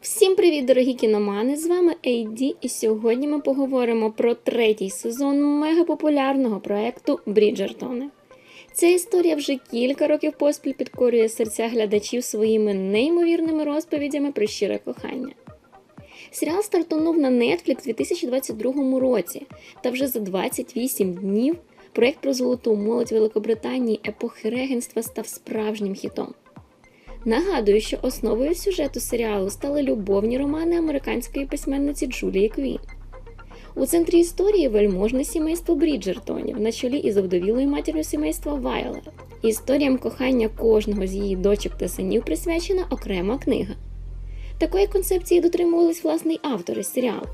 Всім привіт, дорогі кіномани! З вами Ейді, і сьогодні ми поговоримо про третій сезон мегапопулярного проекту Бріджертони. Ця історія вже кілька років поспіль підкорює серця глядачів своїми неймовірними розповідями про щире кохання. Серіал стартунув на Netflix у 2022 році, та вже за 28 днів проект про золоту молодь Великобританії епохи регенства став справжнім хітом. Нагадую, що основою сюжету серіалу стали любовні романи американської письменниці Джулії Квін. У центрі історії вельможне сімейство Бріджертонів на чолі із овдовілою матір'ю сімейства Вайлер. Історіям кохання кожного з її дочок та синів присвячена окрема книга. Такої концепції дотримувались власний автори серіалу.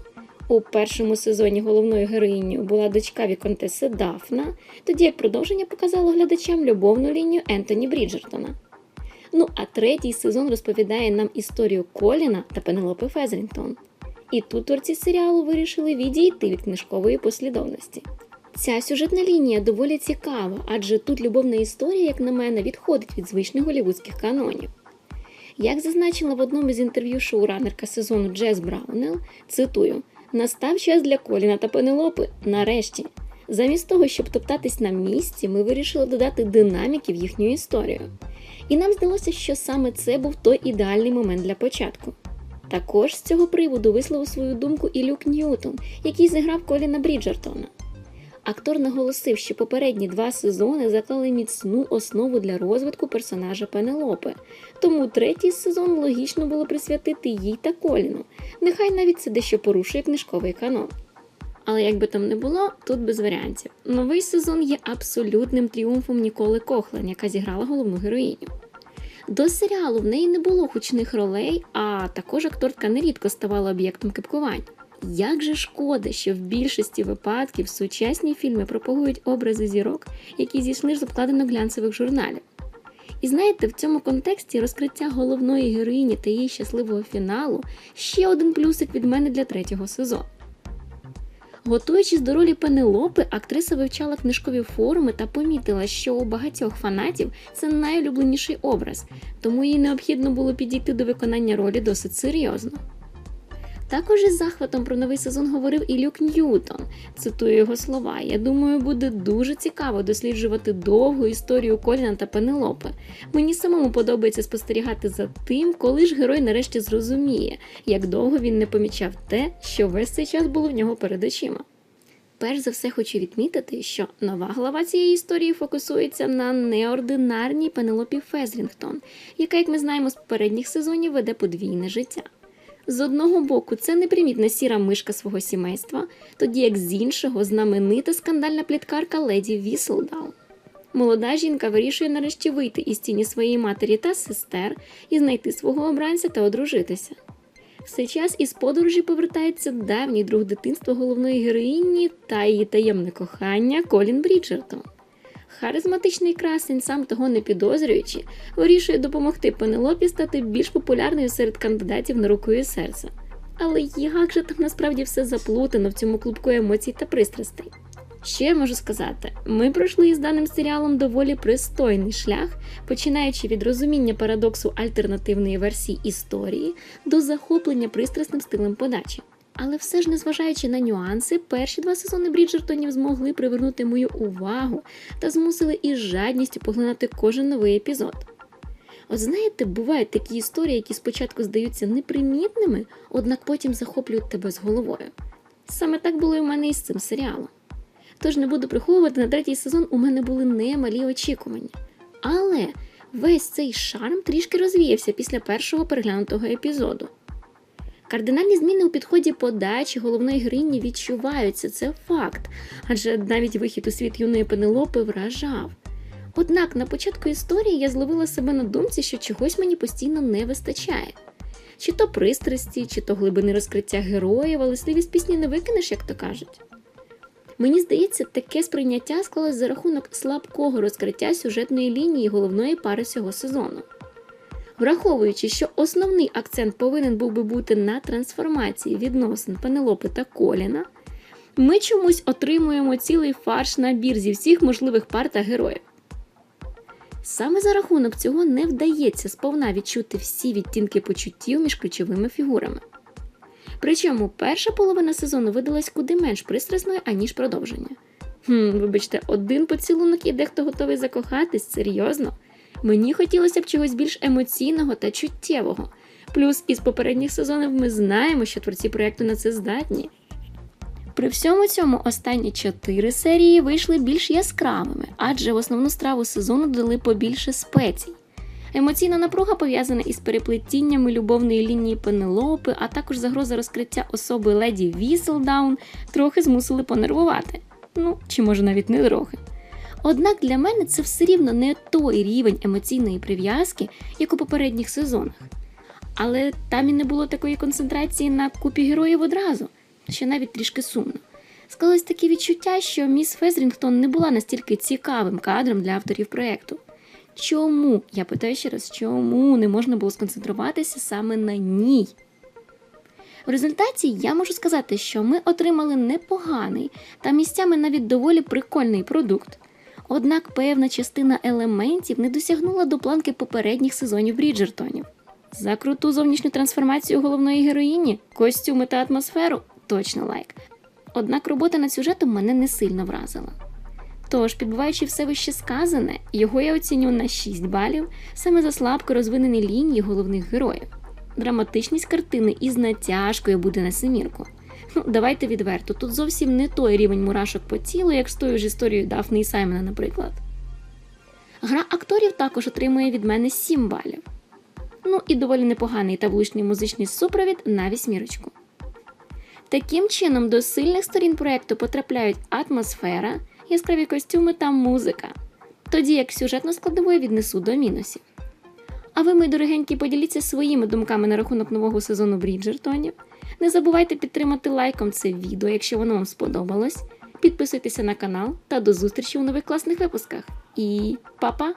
У першому сезоні головною героїнею була дочка Віконтеси Дафна, тоді як продовження показало глядачам любовну лінію Ентоні Бріджертона. Ну а третій сезон розповідає нам історію Коліна та Пенелопи Фезрінтон. І тут творці серіалу вирішили відійти від книжкової послідовності. Ця сюжетна лінія доволі цікава, адже тут любовна історія, як на мене, відходить від звичних голівудських канонів. Як зазначила в одному з інтерв'ю шоуранерка сезону Джес Браунел, цитую: настав час для Коліна та Пенелопи нарешті. Замість того, щоб топтатись на місці, ми вирішили додати динаміки в їхню історію. І нам здалося, що саме це був той ідеальний момент для початку. Також з цього приводу висловив свою думку і Люк Ньютон, який зіграв Коліна Бріджертона. Актор наголосив, що попередні два сезони заклали міцну основу для розвитку персонажа Пенелопи, тому третій сезон логічно було присвятити їй та Коліну. Нехай навіть це дещо порушує книжковий канон. Але як би там не було, тут без варіантів. Новий сезон є абсолютним тріумфом Ніколи Кохлен, яка зіграла головну героїню. До серіалу в неї не було гучних ролей, а також акторка нерідко ставала об'єктом кипкувань. Як же шкода, що в більшості випадків сучасні фільми пропагують образи зірок, які зійшли з обкладинок глянцевих журналів. І знаєте, в цьому контексті розкриття головної героїні та її щасливого фіналу ще один плюсик від мене для третього сезону. Готуючись до ролі Пенелопи, актриса вивчала книжкові форуми та помітила, що у багатьох фанатів це найулюбленіший образ, тому їй необхідно було підійти до виконання ролі досить серйозно. Також із захватом про новий сезон говорив і Люк Ньютон. Цитую його слова: Я думаю, буде дуже цікаво досліджувати довгу історію Коліна та Пенелопи. Мені самому подобається спостерігати за тим, коли ж герой нарешті зрозуміє, як довго він не помічав те, що весь цей час було в нього перед очима. Перш за все хочу відмітити, що нова глава цієї історії фокусується на неординарній Пенелопі Фезрінгтон, яка, як ми знаємо, з попередніх сезонів веде подвійне життя. З одного боку, це непримітна сіра мишка свого сімейства, тоді як з іншого знаменита скандальна пліткарка леді Віселдал. Молода жінка вирішує нарешті вийти із тіні своєї матері та сестер і знайти свого обранця та одружитися. В цей час із подорожі повертається давній друг дитинства головної героїні та її таємне кохання Колін Бріджертон. Харизматичний красень, сам того не підозрюючи, вирішує допомогти Пенелопі стати більш популярною серед кандидатів на руку і серце. Але як же там насправді все заплутано в цьому клубку емоцій та пристрастей? Що я можу сказати? Ми пройшли із даним серіалом доволі пристойний шлях, починаючи від розуміння парадоксу альтернативної версії історії до захоплення пристрасним стилем подачі. Але все ж, незважаючи на нюанси, перші два сезони Бріджертонів змогли привернути мою увагу та змусили із жадністю поглинати кожен новий епізод. От знаєте, бувають такі історії, які спочатку здаються непримітними, однак потім захоплюють тебе з головою. Саме так було і в мене із цим серіалом. Тож не буду приховувати, на третій сезон у мене були немалі очікування. Але весь цей шарм трішки розвіявся після першого переглянутого епізоду. Кардинальні зміни у підході подачі головної героїні відчуваються, це факт, адже навіть вихід у світ юної Пенелопи вражав. Однак на початку історії я зловила себе на думці, що чогось мені постійно не вистачає. Чи то пристрасті, чи то глибини розкриття героїв, але слівість пісні не викинеш, як то кажуть. Мені здається, таке сприйняття склалось за рахунок слабкого розкриття сюжетної лінії головної пари цього сезону. Враховуючи, що основний акцент повинен був би бути на трансформації відносин Пенелопи та Коліна, ми чомусь отримуємо цілий фарш набір зі всіх можливих пар та героїв. Саме за рахунок цього не вдається сповна відчути всі відтінки почуттів між ключовими фігурами. Причому перша половина сезону видалась куди менш пристрасною, аніж продовження. Хм, вибачте, один поцілунок і дехто готовий закохатись, серйозно. Мені хотілося б чогось більш емоційного та чуттєвого. Плюс із попередніх сезонів ми знаємо, що творці проєкту на це здатні. При всьому цьому останні чотири серії вийшли більш яскравими, адже в основну страву сезону дали побільше спецій. Емоційна напруга пов'язана із переплетіннями любовної лінії Пенелопи, а також загроза розкриття особи леді Віселдаун трохи змусили понервувати. Ну, чи може навіть не трохи. Однак для мене це все рівно не той рівень емоційної прив'язки, як у попередніх сезонах. Але там і не було такої концентрації на купі героїв одразу, що навіть трішки сумно. Склалось таке відчуття, що міс Фезрінгтон не була настільки цікавим кадром для авторів проєкту. Чому, я питаю ще раз, чому не можна було сконцентруватися саме на ній? В результаті я можу сказати, що ми отримали непоганий та місцями навіть доволі прикольний продукт. Однак певна частина елементів не досягнула до планки попередніх сезонів Бріджертонів. За круту зовнішню трансформацію головної героїні, костюми та атмосферу точно лайк. Однак робота над сюжетом мене не сильно вразила. Тож, підбиваючи все вище сказане, його я оціню на 6 балів саме за слабко розвинені лінії головних героїв. Драматичність картини із натяжкою буде на семірку. Ну, давайте відверто, тут зовсім не той рівень мурашок по тілу, як з тою ж історією Дафни і Саймона, наприклад. Гра акторів також отримує від мене 7 балів. Ну і доволі непоганий та влучний музичний супровід на вісьмірочку. Таким чином, до сильних сторін проекту потрапляють атмосфера, яскраві костюми та музика, тоді як сюжетну складову віднесу до мінусів. А ви, мої дорогенькі, поділіться своїми думками на рахунок нового сезону Бріджертонів. Не забувайте підтримати лайком це відео, якщо воно вам сподобалось. Підписуйтеся на канал та до зустрічі у нових класних випусках. І па-па!